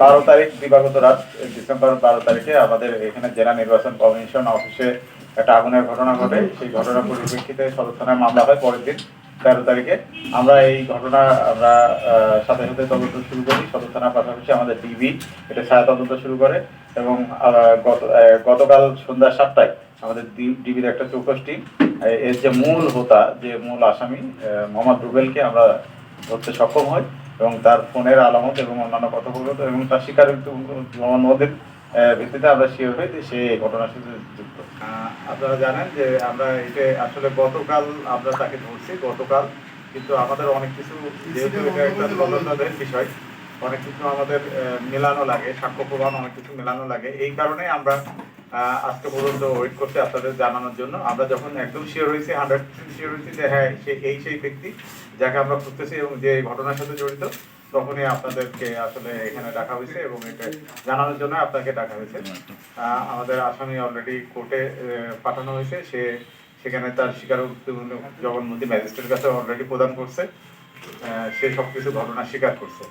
বারো তারিখ দিবাগত রাত ডিসেম্বর বারো তারিখে আমাদের এখানে জেলা নির্বাচন কমিশন অফিসে একটা আগুনের ঘটনা ঘটে। সেই ঘটনার পরিপ্রেক্ষিতে সদর থানায় মামলা হয় পরের দিন, তেরো তারিখে। আমরা এই ঘটনা আমরা সাথে সাথে তদন্ত শুরু করি। সদর থানার পাশাপাশি আমাদের ডিবি এটা ছায়া তদন্ত শুরু করে এবং গত গতকাল সন্ধ্যা সাতটায় আমাদের ডিবির একটা চৌকস টিম, এর যে মূল হোতা, যে মূল আসামি মোহাম্মদ রুবেলকে আমরা ধরতে সক্ষম হই। এবং তার ফোনের আলামত এবং অন্যান্য কথোপকথন এবং তার স্বীকারোক্তি জবানবন্দির আহ, ভিত্তিতে আমরা শিওর হই যে সে ঘটনার সাথে যুক্ত। আহ, আপনারা জানেন যে আমরা এটা আসলে গতকাল আমরা তাকে ধরছি গতকাল কিন্তু আমাদের অনেক কিছু যেহেতু এটা একটা তদন্তের বিষয় অনেক কিছু আমাদের আহ, মেলানো লাগে সাক্ষ্য প্রমাণ অনেক কিছু মেলানো লাগে। এই কারণে আমরা আজকে পর্যন্ত ওয়েট করছি আপনাদের জানানোর জন্য। আমরা যখন একদম শিওর হয়েছি হান্ড্রেড পার্সেন্ট শিওর হয়েছি যে হ্যাঁ সে এই সেই ব্যক্তি যাকে আমরা খুঁজতেছি এবং যে এই ঘটনার সাথে জড়িত, তখনই আপনাদেরকে আসলে এখানে ডাকা হয়েছে এবং এটা জানানোর জন্য আপনাকে ডাকা হয়েছে। আমাদের আসামি অলরেডি কোর্টে পাঠানো হয়েছে। সে সেখানে তার স্বীকারোক্তিমূলক জবানবন্দি ম্যাজিস্ট্রেটের কাছে অলরেডি প্রদান করছে। সে সবকিছু ঘটনা স্বীকার করছে।